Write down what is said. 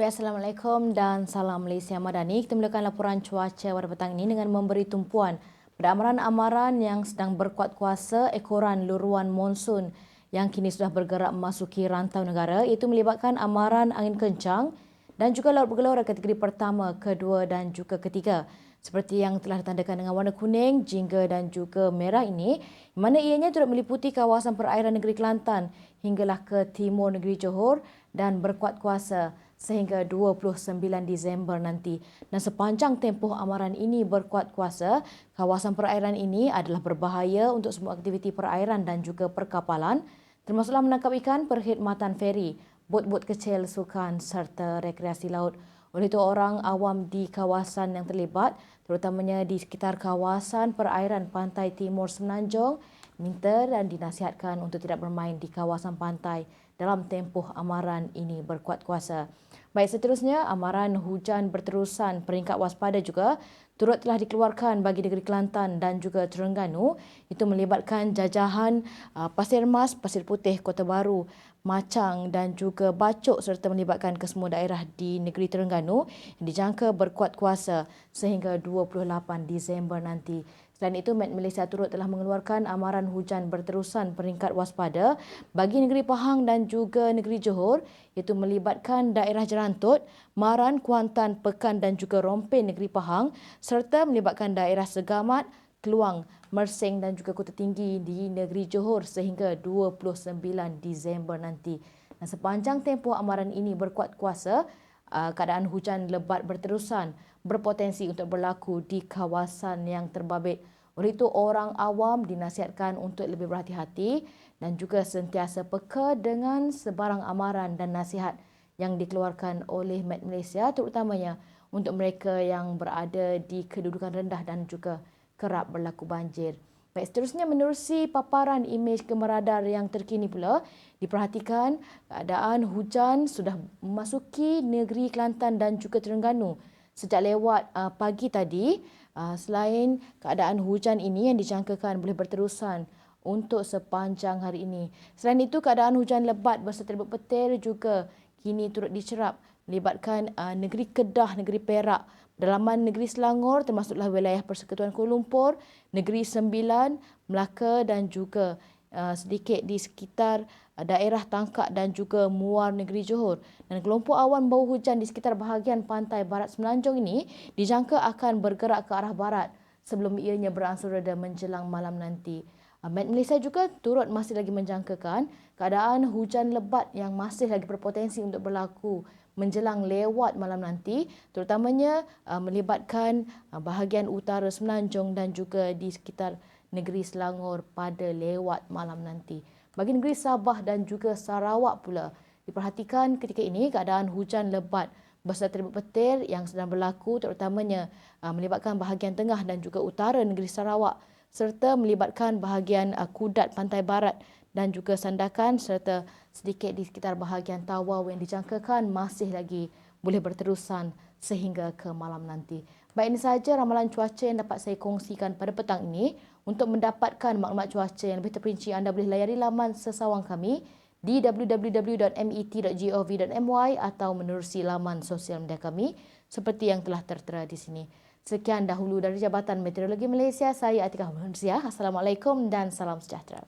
Assalamualaikum dan salam Malaysia Madani. Kita mulakan laporan cuaca pada petang ini dengan memberi tumpuan pada amaran-amaran yang sedang berkuat kuasa ekoran luruan monsun yang kini sudah bergerak memasuki rantau negara iaitu melibatkan amaran angin kencang dan juga laut bergelora kategori pertama, kedua dan juga ketiga. Seperti yang telah ditandakan dengan warna kuning, jingga dan juga merah ini, mana ianya turut meliputi kawasan perairan negeri Kelantan hinggalah ke timur negeri Johor dan berkuat kuasa sehingga 29 Disember nanti. Dan sepanjang tempoh amaran ini berkuat kuasa, kawasan perairan ini adalah berbahaya untuk semua aktiviti perairan dan juga perkapalan, termasuklah menangkap ikan, perkhidmatan feri, bot-bot kecil, sukan serta rekreasi laut. Oleh itu, orang awam di kawasan yang terlibat, terutamanya di sekitar kawasan perairan pantai timur Semenanjung, minta dan dinasihatkan untuk tidak bermain di kawasan pantai dalam tempoh amaran ini berkuat kuasa. Baik seterusnya, amaran hujan berterusan peringkat waspada juga turut telah dikeluarkan bagi negeri Kelantan dan juga Terengganu. Itu melibatkan jajahan uh, Pasir Mas, Pasir Putih, Kota Baru, Macang dan juga Bacok serta melibatkan kesemua daerah di negeri Terengganu yang dijangka berkuat kuasa sehingga 28 Disember nanti. Selain itu, Met Malaysia turut telah mengeluarkan amaran hujan berterusan peringkat waspada bagi negeri Pahang dan juga negeri Johor iaitu melibatkan daerah Jerantut, Maran, Kuantan, Pekan dan juga Rompin negeri Pahang serta melibatkan daerah Segamat, Keluang, Mersing dan juga Kota Tinggi di negeri Johor sehingga 29 Disember nanti. Dan sepanjang tempoh amaran ini berkuat kuasa, keadaan hujan lebat berterusan berpotensi untuk berlaku di kawasan yang terbabit. Oleh itu, orang awam dinasihatkan untuk lebih berhati-hati dan juga sentiasa peka dengan sebarang amaran dan nasihat yang dikeluarkan oleh Met Malaysia terutamanya untuk mereka yang berada di kedudukan rendah dan juga kerap berlaku banjir. Baik, seterusnya menerusi paparan imej gemeradar yang terkini pula, diperhatikan keadaan hujan sudah memasuki negeri Kelantan dan juga Terengganu. Sejak lewat uh, pagi tadi, uh, selain keadaan hujan ini yang dijangkakan boleh berterusan untuk sepanjang hari ini. Selain itu, keadaan hujan lebat berserta petir juga kini turut dicerap melibatkan uh, negeri Kedah, negeri Perak, dalaman negeri Selangor termasuklah wilayah Persekutuan Kuala Lumpur, negeri Sembilan, Melaka dan juga uh, sedikit di sekitar uh, daerah Tangkak dan juga Muar negeri Johor. Dan kelompok awan bau hujan di sekitar bahagian pantai barat Semenanjung ini dijangka akan bergerak ke arah barat sebelum ianya beransur reda menjelang malam nanti. Met Malaysia juga turut masih lagi menjangkakan keadaan hujan lebat yang masih lagi berpotensi untuk berlaku menjelang lewat malam nanti terutamanya uh, melibatkan uh, bahagian utara Semenanjung dan juga di sekitar negeri Selangor pada lewat malam nanti. Bagi negeri Sabah dan juga Sarawak pula diperhatikan ketika ini keadaan hujan lebat berserta petir yang sedang berlaku terutamanya uh, melibatkan bahagian tengah dan juga utara negeri Sarawak serta melibatkan bahagian uh, Kudat pantai barat dan juga Sandakan serta sedikit di sekitar bahagian Tawau yang dijangkakan masih lagi boleh berterusan sehingga ke malam nanti. Baik ini sahaja ramalan cuaca yang dapat saya kongsikan pada petang ini. Untuk mendapatkan maklumat cuaca yang lebih terperinci, anda boleh layari laman sesawang kami di www.met.gov.my atau menerusi laman sosial media kami seperti yang telah tertera di sini. Sekian dahulu dari Jabatan Meteorologi Malaysia, saya Atika Manusia. Assalamualaikum dan salam sejahtera.